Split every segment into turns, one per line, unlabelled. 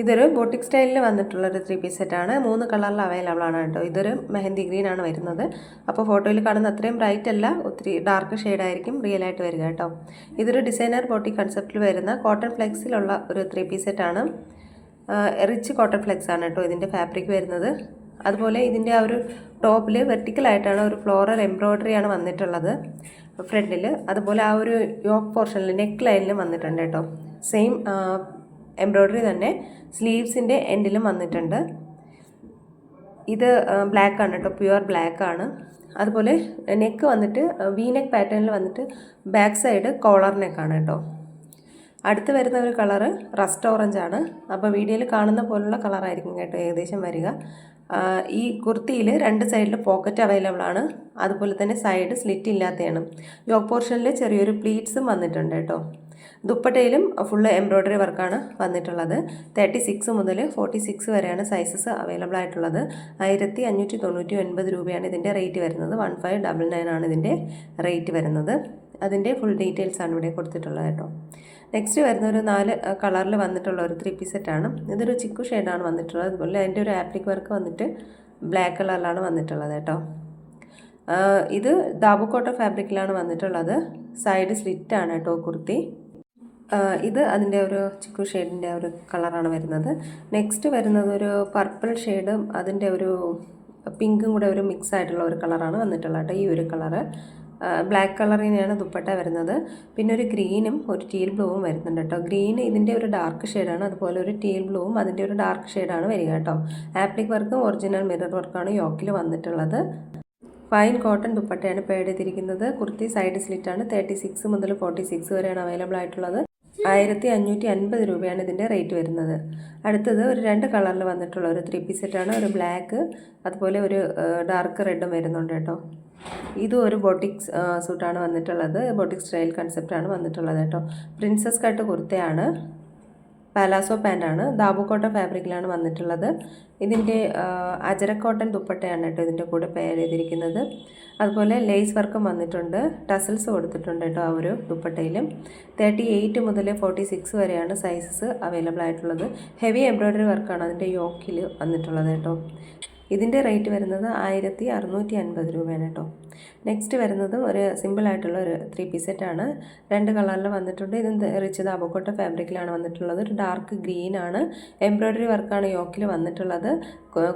ഇതൊരു ബോട്ടിക് സ്റ്റൈലിൽ വന്നിട്ടുള്ളൊരു three piece സെറ്റാണ് മൂന്ന് കളറിൽ അവൈലബിൾ ആണ് കേട്ടോ. ഇതൊരു മെഹന്തി ഗ്രീൻ ആണ് വരുന്നത്. അപ്പോൾ ഫോട്ടോയിൽ കാണുന്ന അത്രയും ബ്രൈറ്റ് അല്ല ഒത്തിരി ഡാർക്ക് ആയിരിക്കും റിയൽ ആയിട്ട് വരിക കേട്ടോ. ഇതൊരു ഡിസൈനർ ബോട്ടിക് കൺസെപ്റ്റിൽ വരുന്ന കോട്ടൺ ഫ്ലെക്സിലുള്ള ഒരു ത്രീ പീസ് സെറ്റാണ് റിച്ച് കോട്ടൺ ഫ്ലെക്സ് ആണ് കേട്ടോ ഇതിന്റെ ഫാബ്രിക് വരുന്നത്. അതുപോലെ ഇതിന്റെ ആ ഒരു ടോപ്പിൽ വെർട്ടിക്കലായിട്ടാണ് ഒരു ഫ്ലോറൽ എംബ്രോയ്ഡറി ആണ് വന്നിട്ടുള്ളത് ഫ്രണ്ടിൽ അതുപോലെ ആ ഒരു യോക്ക് പോർഷനിൽ നെക്ക് ലൈനിലും വന്നിട്ടുണ്ട് കേട്ടോ. സെയിം എംബ്രോയ്ഡറി തന്നെ സ്ലീവ്സിന്റെ എൻഡിലും വന്നിട്ടുണ്ട്. ഇത് ബ്ലാക്ക് ആണ് കേട്ടോ പ്യുവർ ബ്ലാക്ക് ആണ് അതുപോലെ നെക്ക് വന്നിട്ട് വി നെക്ക് പാറ്റേണിൽ വന്നിട്ട് ബാക്ക് സൈഡ് കോളർ നെക്കാണ് കേട്ടോ. അടുത്ത് വരുന്ന ഒരു കളറ് റസ്റ്റ് ഓറഞ്ച് ആണ് അപ്പോൾ വീഡിയോയിൽ കാണുന്ന പോലുള്ള കളറായിരിക്കും കേട്ടോ ഏകദേശം വരിക. ഈ കുർത്തിയിൽ രണ്ട് സൈഡിൽ പോക്കറ്റ് അവൈലബിൾ ആണ്. അതുപോലെ തന്നെ സൈഡ് സ്ലിറ്റ് ഇല്ലാത്തതാണ്. യോക്ക് പോർഷനിൽ ചെറിയൊരു പ്ലീറ്റ്സും വന്നിട്ടുണ്ട് കേട്ടോ. ദുപ്പട്ടയിലും ഫുള്ള് എംബ്രോയ്ഡറി വർക്കാണ് വന്നിട്ടുള്ളത്. തേർട്ടി സിക്സ് മുതൽ ഫോർട്ടി സിക്സ് വരെയാണ് സൈസസ് അവൈലബിൾ ആയിട്ടുള്ളത്. ആയിരത്തി അഞ്ഞൂറ്റി തൊണ്ണൂറ്റി ഒൻപത് രൂപയാണ് ഇതിന്റെ റേറ്റ് വരുന്നത്. വൺ ഫൈവ് ഡബിൾ നയൻ ആണ് ഇതിന്റെ റേറ്റ് വരുന്നത്. അതിന്റെ ഫുൾ ഡീറ്റെയിൽസ് ആണ് ഇവിടെ കൊടുത്തിട്ടുള്ളത് കേട്ടോ. നെക്സ്റ്റ് വരുന്ന ഒരു നാല് കളറിൽ വന്നിട്ടുള്ള ഒരു ത്രീ പീസ് സെറ്റാണ് ഇതൊരു ചിക്കു ഷെയ്ഡാണ് വന്നിട്ടുള്ളത്. അതുപോലെ അതിന്റെ ഒരു ആപ്ലിക് വർക്ക് വന്നിട്ട് ബ്ലാക്ക് കളറിലാണ് വന്നിട്ടുള്ളത് കേട്ടോ. ഇത് ദാബുക്കോട്ട ഫാബ്രിക്കിലാണ് വന്നിട്ടുള്ളത്. സൈഡ് സ്ലിറ്റാണ് കേട്ടോ കുർത്തി. ഇത് അതിന്റെ ഒരു ചിക്കു ഷെയ്ഡിന്റെ ഒരു കളറാണ് വരുന്നത്. നെക്സ്റ്റ് വരുന്നത് ഒരു പർപ്പിൾ ഷെയ്ഡും അതിന്റെ ഒരു പിങ്കും കൂടെ ഒരു മിക്സ് ആയിട്ടുള്ള ഒരു കളറാണ് വന്നിട്ടുള്ളത് കേട്ടോ ഈ ഒരു കളറ്. ബ്ലാക്ക് കളറിനെയാണ് ദുപ്പട്ട വരുന്നത്. പിന്നെ ഒരു ഗ്രീനും ഒരു ടീൽ ബ്ലൂവും വരുന്നുണ്ട് കേട്ടോ. ഗ്രീൻ ഇതിന്റെ ഒരു ഡാർക്ക് ഷെയ്ഡാണ് അതുപോലെ ഒരു ടീൽ ബ്ലൂവും അതിന്റെ ഒരു ഡാർക്ക് ഷെയ്ഡാണ് വരിക കേട്ടോ. ആപ്ലിക് വർക്കും ഒറിജിനൽ മിറർ വർക്കാണ് യോക്കിൽ വന്നിട്ടുള്ളത്. ഫൈൻ കോട്ടൺ ദുപ്പട്ടയാണ് പേഡ് ചെയ്തിരിക്കുന്നത്. കുർത്തി സൈഡ് സ്ലിറ്റാണ് തേർട്ടി സിക്സ് മുതൽ ഫോർട്ടി സിക്സ് വരെയാണ് അവൈലബിൾ ആയിട്ടുള്ളത്. ആയിരത്തി അഞ്ഞൂറ്റി അൻപത് രൂപയാണ് ഇതിന്റെ റേറ്റ് വരുന്നത്. അടുത്തത് ഒരു രണ്ട് കളറിൽ വന്നിട്ടുള്ള ഒരു ത്രീ പീസ് സെറ്റാണ്. ഒരു ബ്ലാക്ക് അതുപോലെ ഒരു ഡാർക്ക് റെഡും വരുന്നുണ്ട് കേട്ടോ. ഇതും ഒരു ബോട്ടിക്സ് സൂട്ടാണ് വന്നിട്ടുള്ളത്. ബോട്ടിക് സ്റ്റൈൽ കൺസെപ്റ്റാണ് വന്നിട്ടുള്ളത് കേട്ടോ. Princess cut കുർത്തയാണ്. പാലാസോ പാന്റാണ് ദാബുക്കോട്ട ഫാബ്രിക്കിലാണ് വന്നിട്ടുള്ളത്. ഇതിന്റെ അജരക്കോട്ടൻ ദുപ്പട്ടയാണ് കേട്ടോ ഇതിന്റെ കൂടെ പെയർ ചെയ്തിരിക്കുന്നത്. അതുപോലെ ലേസ് വർക്കും വന്നിട്ടുണ്ട്. ടസൽസ് കൊടുത്തിട്ടുണ്ട് കേട്ടോ ആ ഒരു ദുപ്പട്ടയിലും. തേർട്ടി എയ്റ്റ് മുതൽ ഫോർട്ടി സിക്സ് വരെയാണ് സൈസസ് അവൈലബിൾ ആയിട്ടുള്ളത്. ഹെവി എംബ്രോയ്ഡറി വർക്കാണ് അതിന്റെ യോക്കിൽ വന്നിട്ടുള്ളത് കേട്ടോ. ഇതിന്റെ റേറ്റ് വരുന്നത് ആയിരത്തി അറുന്നൂറ്റി അൻപത് രൂപയാണ് കേട്ടോ. നെക്സ്റ്റ് വരുന്നത് ഒരു സിമ്പിളായിട്ടുള്ള ഒരു ത്രീ പീസ് സെറ്റാണ് രണ്ട് കളറിൽ വന്നിട്ടുണ്ട്. ഇത് റിച്ചത് അബക്കോട്ട ഫാബ്രിക്കിലാണ് വന്നിട്ടുള്ളത്. ഒരു ഡാർക്ക് ഗ്രീൻ ആണ്. എംബ്രോയ്ഡറി വർക്കാണ് യോക്കിൽ വന്നിട്ടുള്ളത്.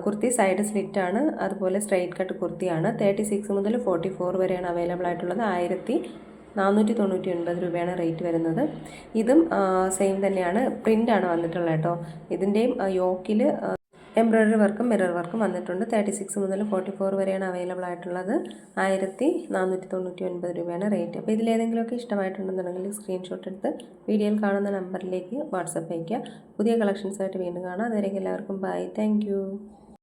കുർത്തി സൈഡ് സ്ലിറ്റ് ആണ്. അതുപോലെ സ്ട്രൈറ്റ് കട്ട് കുർത്തിയാണ്. തേർട്ടി സിക്സ് മുതൽ ഫോർട്ടി ഫോർ വരെയാണ് അവൈലബിൾ ആയിട്ടുള്ളത്. ആയിരത്തി നാനൂറ്റി തൊണ്ണൂറ്റി ഒൻപത് രൂപയാണ് റേറ്റ് വരുന്നത്. ഇതും സെയിം തന്നെയാണ്. പ്രിന്റാണ് വന്നിട്ടുള്ളത് കേട്ടോ. ഇതിന്റെയും യോക്കിൽ എംബ്രോയ്ഡറി വർക്കും മിറർ വർക്കും വന്നിട്ടുണ്ട്. തേർട്ടി സിക്സ് മുതൽ ഫോർട്ടി ഫോർ വരെയാണ് അവൈലബിൾ ആയിട്ടുള്ളത്. ആയിരത്തി നാനൂറ്റി തൊണ്ണൂറ്റി ഒൻപത് രൂപയാണ് റേറ്റ്. അപ്പോൾ ഇതിലേതെങ്കിലുമൊക്കെ ഇഷ്ടമായിട്ടുണ്ടെന്നുണ്ടെങ്കിൽ സ്ക്രീൻഷോട്ട് എടുത്ത് വീഡിയോയിൽ കാണുന്ന നമ്പറിലേക്ക് വാട്സപ്പ് അയയ്ക്കുക. പുതിയ കളക്ഷൻസായിട്ട് വീണ്ടും കാണാം. അതുവരെ എല്ലാവർക്കും ബൈ. താങ്ക്